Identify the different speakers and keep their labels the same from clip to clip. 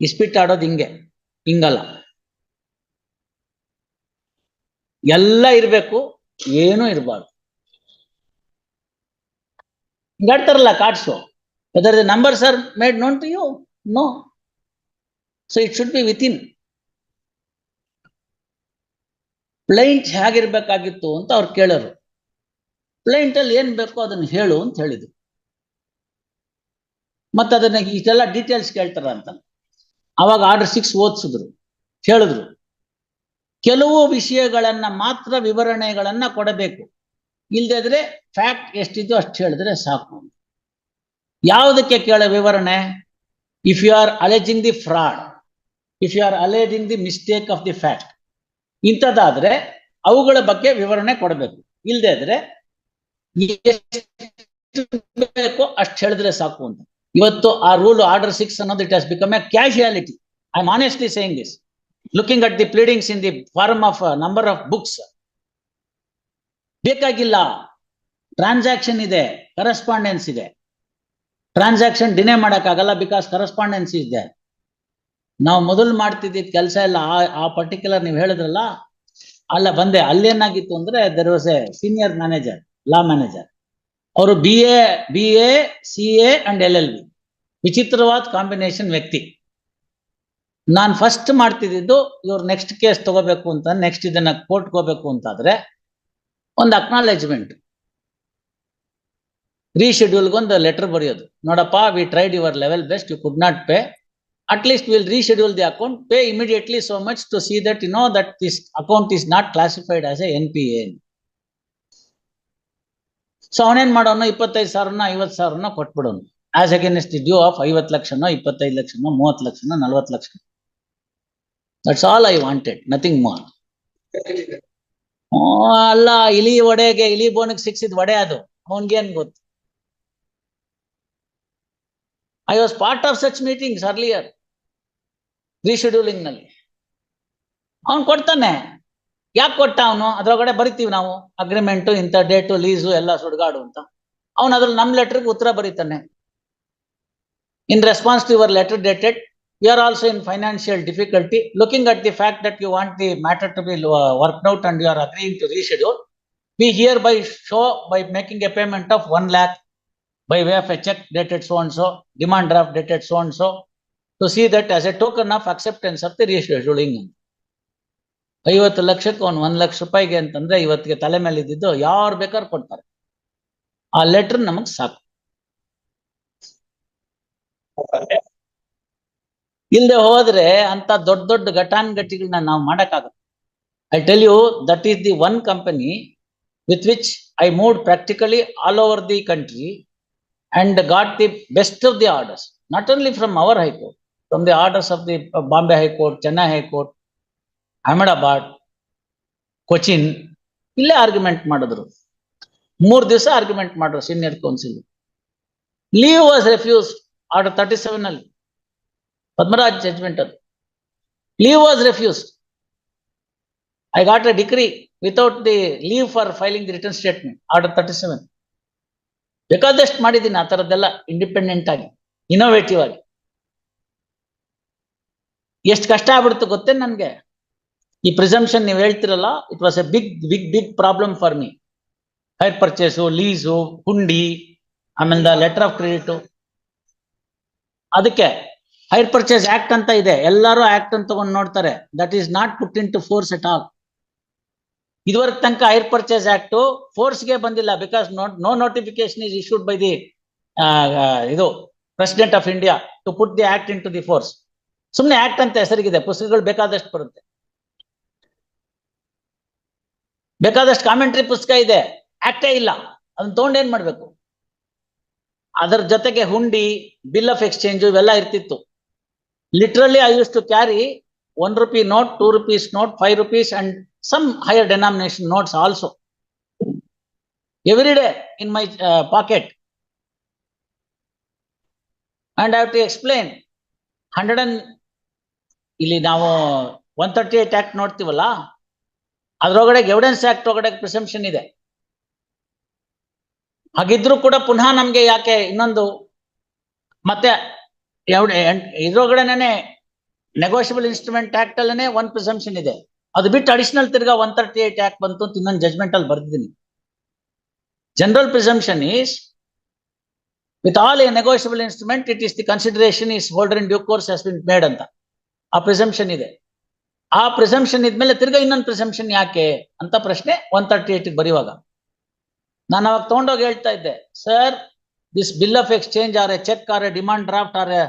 Speaker 1: ಇಸ್ಪಿಟ್ ಆಡೋದು ಹಿಂಗೆ, ಹಿಂಗಲ್ಲ. ಎಲ್ಲ ಇರ್ಬೇಕು, ಏನೂ ಇರಬಾರ್ದು. ಹಿಂಗಾಡ್ತಾರಲ್ಲ cards whether the numbers are made known to you know so it should be within plaint ಹೇಗಿರ್ಬೇಕಾಗಿತ್ತು ಅಂತ ಅವ್ರು ಕೇಳೋರು. ಪ್ಲೈಂಟ್ ಅಲ್ಲಿ ಏನ್ ಬೇಕೋ ಅದನ್ನ ಹೇಳು ಅಂತ ಹೇಳಿದ್ರು. ಮತ್ತೆ ಅದನ್ನ ಇಷ್ಟೆಲ್ಲ ಡೀಟೇಲ್ಸ್ ಕೇಳ್ತಾರ ಅಂತ ಅವಾಗ ಆರ್ಡರ್ ಸಿಕ್ಸ್ ಓದಿಸಿದ್ರು ಹೇಳಿದ್ರು ಕೆಲವು ವಿಷಯಗಳನ್ನ ಮಾತ್ರ ವಿವರಣೆಗಳನ್ನ ಕೊಡಬೇಕು. ಇಲ್ದಿದ್ರೆ ಫ್ಯಾಕ್ಟ್ ಎಷ್ಟಿದೆಯೋ ಅಷ್ಟು ಹೇಳಿದ್ರೆ ಸಾಕು. ಯಾವುದಕ್ಕೆ ಕೇಳ ವಿವರಣೆ? If you are alleging the fraud if you are alleging the mistake of the fact ಇಂಥದ್ದಾದ್ರೆ ಅವುಗಳ ಬಗ್ಗೆ ವಿವರಣೆ ಕೊಡಬೇಕು. ಇಲ್ಲದೆ ಇದ್ರೆ ಬೇಕೋ ಅಷ್ಟು ಹೇಳಿದ್ರೆ ಸಾಕು ಅಂತ. ಇವತ್ತು ಆ ರೂಲ್ ಆರ್ಡರ್ ಸಿಕ್ಸ್ ಅನ್ನೋದು it has become a casualty I am honestly saying this looking at the pleadings in the form of number of books ಬೇಕಾಗಿಲ್ಲ. ಟ್ರಾನ್ಸಾಕ್ಷನ್ ಇದೆ ಕರೆಸ್ಪಾಂಡೆನ್ಸ್ ಇದೆ. ಟ್ರಾನ್ಸಾಕ್ಷನ್ ಡಿನೇ ಮಾಡೋಕ್ಕಾಗಲ್ಲ ಬಿಕಾಸ್ ಕರೆಸ್ಪಾಂಡೆನ್ಸ್ ಇದೆ ನಾವು ಮೊದಲು ಮಾಡ್ತಿದ್ದಿದ್ದ ಕೆಲಸ ಎಲ್ಲ ಆ ಪರ್ಟಿಕ್ಯುಲರ್ ನೀವು ಹೇಳಿದ್ರಲ್ಲ, ಅಲ್ಲ ಬಂದೆ. ಅಲ್ಲೇನಾಗಿತ್ತು ಅಂದ್ರೆ there was a senior manager law manager ಅವರು B A B A and L L B ವಿಚಿತ್ರವಾದ ಕಾಂಬಿನೇಷನ್ ವ್ಯಕ್ತಿ. ನಾನು ಫಸ್ಟ್ ಮಾಡ್ತಿದ್ದು ಇವ್ರು ನೆಕ್ಸ್ಟ್ ಕೇಸ್ ತಗೋಬೇಕು ಅಂತ ನೆಕ್ಸ್ಟ್ ಇದನ್ನ ಕೋರ್ಟ್ಗೆ ಹೋಗ್ಬೇಕು ಅಂತಾದ್ರೆ ಒಂದು ಅಕ್ನಾಲೆಜ್ಮೆಂಟ್ ರೀಶೆಡ್ಯೂಲ್ಗೊಂದು ಲೆಟರ್ ಬರೆಯೋದು. ನೋಡಪ್ಪ we tried your level best you could not pay at least will reschedule the account pay immediately so much to see that you know that this account this not classified as a N P N so ಅವನೇನ್ ಮಾಡೋನು? ಇಪ್ಪತ್ತೈದು ಸಾವಿರನ, ಐವತ್ತು ಸಾವಿರನ ಕೊಟ್ಬಿಡೋನು. As against due of ಐವತ್ತು ಲಕ್ಷನೋ, ಇಪ್ಪತ್ತೈದು ಲಕ್ಷನೋ, ಮೂವತ್ತು ಲಕ್ಷನೋ, ನಲ್ವತ್ತು lakh. That's all I wanted nothing more ಅಲ್ಲ, ಇಲಿ ಒಡೆಗೆ, ಇಲಿ ಬೋನಿಗೆ ಸಿಕ್ಸಿದ್ ಒಡೆ ಅದು. ಅವನ್ಗೇನ್ ಗೊತ್ತು? I was part of such meetings earlier ರೀಶೆಡ್ಯೂಲಿಂಗ್ನಲ್ಲಿ ಅವನು ಕೊಡ್ತಾನೆ. ಯಾಕೆ ಕೊಟ್ಟ ಅವನು? ಅದ್ರೊಳಗಡೆ ಬರಿತೀವಿ ನಾವು. ಅಗ್ರಿಮೆಂಟು ಇಂಥ ಡೇಟು ಲೀಸು ಎಲ್ಲ ಸುಡ್ಗಾಡು ಅಂತ. ಅವನು ಅದ್ರಲ್ಲಿ ನಮ್ಮ ಲೆಟರ್ಗೆ ಉತ್ತರ ಬರೀತಾನೆ. In response to your letter dated you are also in financial difficulty looking at the fact that you want the matter to be work out and you are agreeing to reschedule we hereby show by making a payment of one lakh by way of a check dated so and so, demand draft dated so and so, to see that as a token of acceptance of the rescheduling. ಐವತ್ತು ಲಕ್ಷಕ್ಕೆ ಒಂದು ಒಂದ್ ಲಕ್ಷ ರೂಪಾಯಿಗೆ ಅಂತಂದ್ರೆ ಇವತ್ತಿಗೆ ತಲೆ ಮೇಲೆ ಇದ್ದಿದ್ದು ಯಾರು ಬೇಕಾದ್ರೂ ಕೊಡ್ತಾರೆ. ಆ ಲೆಟರ್ ನಮಗೆ ಸಾಕು. ಇಲ್ಲದೆ ಹೋದ್ರೆ ಅಂತ ದೊಡ್ಡ ದೊಡ್ಡ ಘಟಾನುಘಟಿಗಳನ್ನ ನಾವು ಮಾಡಕ್ಕಾಗುತ್ತೆ I tell you that is the one company with which I moved practically all over the country and got the best of the orders not only from our high court from the orders of the Bombay high court Chennai high court Ahmedabad, Cochin ಇಲ್ಲೇ argument ಮಾಡಿದ್ರು. ಮೂರು ದಿವಸ argument ಮಾಡಿದ್ರು senior counsel leave was refuse order thirty seven ಅಲ್ಲಿ. Padmaraj judgment ಅದು. Leave was refused I got a decree without the leave for filing the written statement order thirty seven ಬೇಕಾದಷ್ಟು ಮಾಡಿದ್ದೀನಿ ಆ ಥರದ್ದೆಲ್ಲ ಇಂಡಿಪೆಂಡೆಂಟ್ ಆಗಿ ಇನೋವೇಟಿವ್ ಆಗಿ. ಎಷ್ಟು ಕಷ್ಟ ಆಗ್ಬಿಡ್ತು ಗೊತ್ತೇ ನನಗೆ? ಈ ಪ್ರಿಸಂಪ್ಷನ್ ನೀವು ಹೇಳ್ತಿರಲ್ಲ it was a big big big problem for me hire purchase lease hundi ಆಮೇಲೆ ಲೆಟರ್ ಆಫ್ ಕ್ರೆಡಿಟ್ ಅದಕ್ಕೆ ಹೈರ್ ಪರ್ಚೇಸ್ ಆಕ್ಟ್ ಅಂತ ಇದೆ. ಎಲ್ಲರೂ ಆಕ್ಟ್ ಅಂತ ತಗೊಂಡು ನೋಡ್ತಾರೆ. That is not put into force at all ಇದುವರೆಗೆ ತನಕ ಹೈರ್ ಪರ್ಚೇಸ್ ಆಕ್ಟ್ ಫೋರ್ಸ್ಗೆ ಬಂದಿಲ್ಲ. Because no notification is issued by the ಇದು president of India to put the act into the force ಸುಮ್ಮನೆ ಆಕ್ಟ್ ಅಂತ ಹೆಸರಿಗಿದೆ. ಪುಸ್ತಕಗಳು ಬೇಕಾದಷ್ಟು ಬರುತ್ತೆ. ಬೇಕಾದಷ್ಟು ಕಾಮೆಂಟ್ರಿ ಪುಸ್ತಕ ಇದೆ. ಆಕ್ಟೇ ಇಲ್ಲ. ಅದನ್ನ ತಗೊಂಡೇನ್ ಮಾಡ್ಬೇಕು? ಅದರ ಜೊತೆಗೆ ಹುಂಡಿ ಬಿಲ್ ಆಫ್ ಎಕ್ಸ್ಚೇಂಜ್ ಇವೆಲ್ಲ ಇರ್ತಿತ್ತು. Literally I use to carry one rupee note two rupees note five rupees and some higher denomination notes also every day in my pocket and I have to explain hundred and ಇಲ್ಲಿ ನಾವು one thirty eight act ನೋಡ್ತೀವಲ್ಲ? ಅದ್ರೊಳಗಡೆ evidence act ಒಳಗಡೆ presumption ಇದೆ. ಹಾಗಿದ್ರು ಕೂಡ ಪುನಃ ನಮ್ಗೆ ಯಾಕೆ ಇನ್ನೊಂದು ಮತ್ತೆ ಇದ್ರೊಳಗಡೆನೆ ನೆಗೋಷಿಯಬಲ್ ಇನ್ಸ್ಟ್ರೂಮೆಂಟ್ ಆಕ್ಟ್ ಅಲ್ಲೇ ಒನ್ ಪ್ರಿಸಂಪ್ಷನ್ ಇದೆ. ಅದು ಬಿಟ್ಟು ಅಡಿಷನಲ್ ತಿರ್ಗಾ ಒನ್ ತರ್ಟಿ ಏಟ್ ಆಕ್ಟ್ ಬಂತು ಅಂತ ಇನ್ನೊಂದು ಜಜ್ಮೆಂಟ್ ಅಲ್ಲಿ ಬರ್ದಿದ್ದೀನಿ. General presumption is with all a negotiable instrument it is the consideration is holder in due course has been made ಅಂತ. ಆ ಪ್ರಿಸಂಪ್ಷನ್ ಇದೆ. ಆ ಪ್ರಿಸಂಪ್ಷನ್ ಇದ್ಮೇಲೆ ತಿರ್ಗಾ ಇನ್ನೊಂದು ಪ್ರಿಸಂಪ್ಷನ್ ಯಾಕೆ ಅಂತ ಪ್ರಶ್ನೆ ಒನ್ ತರ್ಟಿ ಏಟ್ ಬರೆಯುವಾಗ ನಾನು ಅವಾಗ ತಗೊಂಡೋಗಿ ಹೇಳ್ತಾ ಇದ್ದೆ sir this bill of exchange or a cheque or a demand draft or a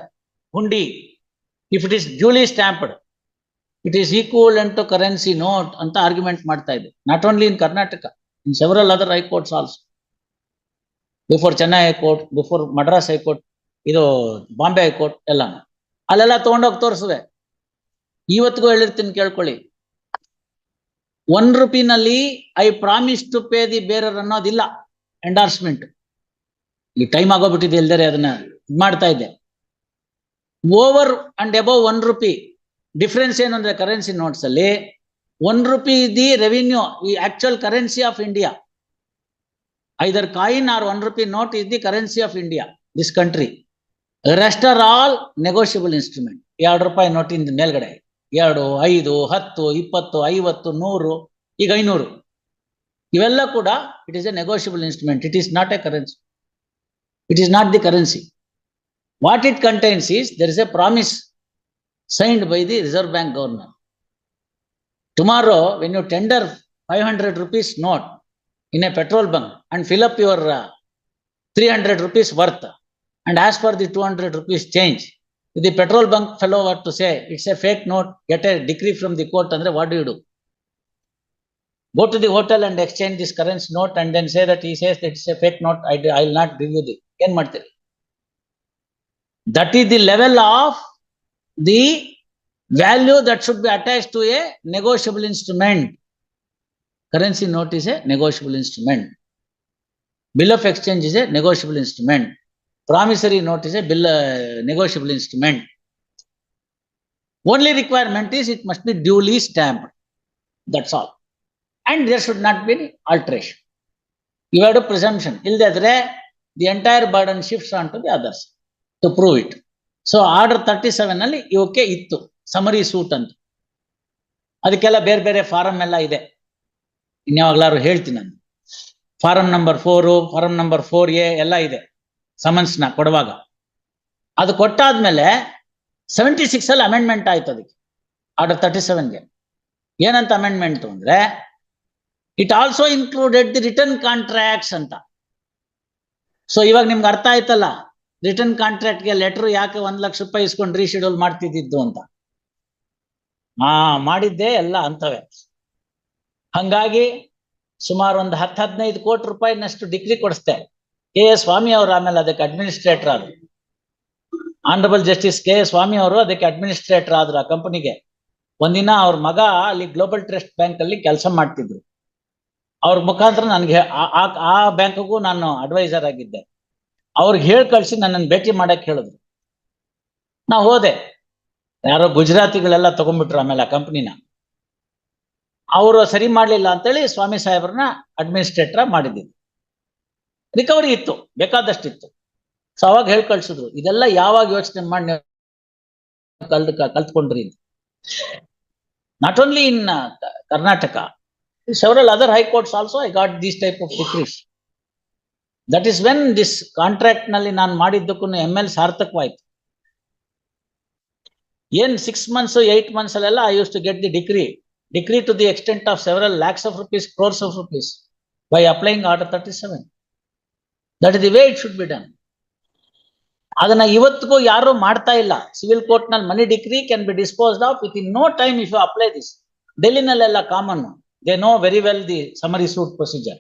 Speaker 1: hundi if it is duly stamped it is equal and to currency note ಅಂತ ಆರ್ಗ್ಯುಮೆಂಟ್ ಮಾಡ್ತಾ ಇದ್ದೆ. Not only in Karnataka in several other high courts also before Chennai high court before Madras high court ಇದು Bombay high court ಎಲ್ಲ ಅಲ್ಲೆಲ್ಲ ತಗೊಂಡೋಗಿ ತೋರಿಸಿದೆ ಇವತ್ತಿಗೂ ಹೇಳಿರ್ತೀನಿ, ಕೇಳ್ಕೊಳ್ಳಿ. One ರುಪಿನಲ್ಲಿ I promise to pay the bearer ಅನ್ನೋದಿಲ್ಲ. ಎಂಡಾರ್ಸ್ಮೆಂಟ್ ಈ ಟೈಮ್ ಆಗೋಗ್ಬಿಟ್ಟಿದೆ ಇಲ್ದರೆ ಅದನ್ನ ಮಾಡ್ತಾ ಇದ್ದೆ. Over and above one rupee difference ಏನು ಅಂದ್ರೆ ಕರೆನ್ಸಿ ನೋಟ್ಸ್ ಅಲ್ಲಿ ಒನ್ ರುಪಿ ದಿ ರೆವಿನ್ಯೂ ಈ actual currency of India either coin or one rupee note is the currency of India this country rest are all negotiable instrument ಎರಡು ರೂಪಾಯಿ ನೋಟಿಂದ ಮೇಲ್ಗಡೆ. ಎರಡು ಐದು ಹತ್ತು ಇಪ್ಪತ್ತು ಐವತ್ತು ನೂರು ಈಗ ಐನೂರು ಇವೆಲ್ಲ ಕೂಡ it is a negotiable instrument it is not a currency it is not the currency what it contains is there is a promise by the Reserve Bank Governor. Tomorrow, when you tender five hundred rupees not in a petrol bunk and fill up your uh, three hundred rupees worth and as per the two hundred rupees change, If the petrol bunk fellow were to say, it's a fake note, get a decree from the court, Andre, what do you do? Go to the hotel and exchange this currency note and then say that he says that it's a fake note, I, I'll not give you the. Ken Martir. That is the level of the value that should be attached to a negotiable instrument. Currency note is a negotiable instrument. Bill of exchange is a negotiable instrument. Note is a bill, uh, negotiable instrument. Only requirement is it must be duly stamped. That's all. And there should not be any alteration. You have a presumption. ಇಲ್ದಿದ್ರೆ the entire burden shifts onto the others to prove it. So order thirty seven ಅಲ್ಲಿ ಇವಕ್ಕೆ ಇತ್ತು summary suit ಅಂತ ಅದಕ್ಕೆಲ್ಲ ಬೇರೆ ಬೇರೆ form ಎಲ್ಲ ಇದೆ ಇನ್ಯಾವಾಗ್ಲಾರು ಹೇಳ್ತೀನಿ ನಾನು form number four form number four A ಎಲ್ಲ ಇದೆ ಸಮನ್ಸ್ನ ಕೊಡುವಾಗ. ಅದು ಕೊಟ್ಟಾದ್ಮೇಲೆ ಸೆವೆಂಟಿ ಸಿಕ್ಸ್ ಅಲ್ಲಿ ಅಮೆಂಡ್ಮೆಂಟ್ ಆಯ್ತು ಅದಕ್ಕೆ ಆರ್ಡರ್ ತರ್ಟಿ ಸೆವೆನ್ಗೆ ಏನಂತ ಅಮೆಂಡ್ಮೆಂಟ್ ಅಂದ್ರೆ it also included the written contracts ಅಂತ. ಸೊ ಇವಾಗ ನಿಮ್ಗೆ ಅರ್ಥ ಆಯ್ತಲ್ಲ ರಿಟರ್ನ್ ಕಾಂಟ್ರಾಕ್ಟ್ಗೆ ಲೆಟರ್ ಯಾಕೆ ಒಂದ್ ಲಕ್ಷ ರೂಪಾಯಿ ಇಸ್ಕೊಂಡು ರೀಶೆಡ್ಯೂಲ್ ಮಾಡ್ತಿದ್ದಿದ್ದು ಅಂತ. ಹಾ ಮಾಡಿದ್ದೆ ಎಲ್ಲ ಅಂತವೆ. ಹಂಗಾಗಿ ಸುಮಾರು ಒಂದು ಹತ್ತು ಹದಿನೈದು ಕೋಟಿ ರೂಪಾಯಿನಷ್ಟು ಡಿಗ್ರಿ ಕೊಡಿಸ್ತೆ ಕೆ ಎ ಸ್ವಾಮಿ ಅವರು ಆಮೇಲೆ ಅದಕ್ಕೆ ಅಡ್ಮಿನಿಸ್ಟ್ರೇಟರ್ ಆದ್ರು. Honourable justice K A Swamy ಅವರು ಅದಕ್ಕೆ ಅಡ್ಮಿನಿಸ್ಟ್ರೇಟರ್ ಆದ್ರು ಆ ಕಂಪನಿಗೆ ಒಂದಿನ ಅವ್ರ ಮಗ ಅಲ್ಲಿ ಗ್ಲೋಬಲ್ ಟ್ರಸ್ಟ್ ಬ್ಯಾಂಕ್ ಅಲ್ಲಿ ಕೆಲಸ ಮಾಡ್ತಿದ್ರು. ಅವ್ರ ಮುಖಾಂತರ ನನಗೆ ಆ ಬ್ಯಾಂಕ್ಗೂ ನಾನು ಅಡ್ವೈಸರ್ ಆಗಿದ್ದೆ. ಅವ್ರಿಗೆ ಹೇಳಿ ಕಳಿಸಿ ನನ್ನನ್ನು ಭೇಟಿ ಮಾಡಕ್ ಹೇಳಿದ್ರು. ನಾ ಹೋದೆ. ಯಾರೋ ಗುಜರಾತಿಗಳೆಲ್ಲ ತಗೊಂಡ್ಬಿಟ್ರು ಆಮೇಲೆ ಆ ಕಂಪ್ನಿನ ಅವರು ಸರಿ ಮಾಡ್ಲಿಲ್ಲ ಅಂತೇಳಿ ಸ್ವಾಮಿ ಸಾಹೇಬ್ರನ್ನ ಅಡ್ಮಿನಿಸ್ಟ್ರೇಟರ್ ಮಾಡಿದ್ದೀನಿ ರಿಕವರಿ ಇತ್ತು, ಬೇಕಾದಷ್ಟಿತ್ತು. ಸೊ ಅವಾಗ ಹೇಳಿ ಕಳ್ಸಿದ್ರು, ಇದೆಲ್ಲ ಯಾವಾಗ ಯೋಚನೆ ಮಾಡಿ ನೀವು ಕಲ್ ಕಲ್ತ್ಕೊಂಡ್ರಿ not only in Karnataka several other high courts also I got these type of decrees that is when this ಕಾಂಟ್ರಾಕ್ಟ್ನಲ್ಲಿ ನಾನು ಮಾಡಿದ್ದಕ್ಕೂ ಎಂ ಎಲ್ ಸಾರ್ಥಕವಾಯ್ತು. ಏನ್ ಸಿಕ್ಸ್ ಮಂತ್ಸ್ ಏಟ್ ಮಂತ್ಸ್ ಅಲ್ಲೆಲ್ಲ I use to get the decree decree to the extent of several lakhs of rupees crores of rupees by applying order thirty seven that is the way it should be done ಅದನ್ನ ಇವತ್ತಿಗೂ ಯಾರು ಮಾಡ್ತಾ ಇಲ್ಲ. Civil ಕೋರ್ಟ್ನಲ್ಲಿ money decree can be disposed of within no time if you apply this ಡೆಲ್ಲಿನಲ್ಲೆಲ್ಲ common they know very well the summary suit procedure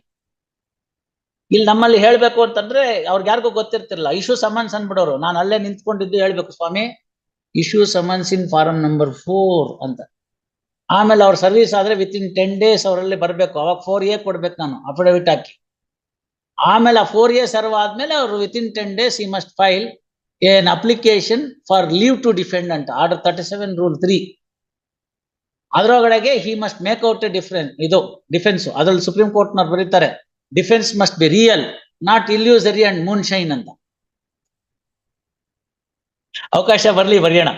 Speaker 1: ಇಲ್ಲಿ ನಮ್ಮಲ್ಲಿ ಹೇಳ್ಬೇಕು ಅಂತಂದ್ರೆ ಅವ್ರಿಗೆ ಯಾರಿಗೂ ಗೊತ್ತಿರ್ತಿರಲ್ಲ ಇಶ್ಯೂ ಸಮನ್ಸ್ ಅನ್ಬಿಡೋರು ನಾನು ಅಲ್ಲೇ ನಿಂತ್ಕೊಂಡಿದ್ದು ಹೇಳ್ಬೇಕು ಸ್ವಾಮಿ. Issue summons in form number four ಅಂತ. ಆಮೇಲೆ ಅವ್ರ ಸರ್ವಿಸ್ ಆದ್ರೆ ವಿತ್ ಇನ್ ಟೆನ್ ಡೇಸ್ ಅವರಲ್ಲಿ ಬರಬೇಕು. ಅವಾಗ ಫೋರ್ ಎ ಕೊಡ್ಬೇಕು ನಾನು. ಅಫಿಡವಿಟ್ ಹಾಕಿ. ಆಮೇಲೆ ಆ ಫೋರ್ ಇಯರ್ಸ್ ಸರ್ವ್ ಆದ್ಮೇಲೆ ಅವರು ವಿತ್ ಇನ್ ಟೆನ್ ಡೇಸ್ ಈ must file an application for leave to defend ಅಂತ order thirty seven rule three ಅದರೊಳಗಡೆಗೆ he must make out difference ಇದು ಡಿಫೆನ್ಸ್ ಅದ್ರಲ್ಲಿ ಸುಪ್ರೀಂ ಕೋರ್ಟ್ ನವರು ಬರೀತಾರೆ defence must be real not illusory and moonshine ಅಂತ. ಅವಕಾಶ ಬರ್ಲಿ, ಬರೆಯೋಣ.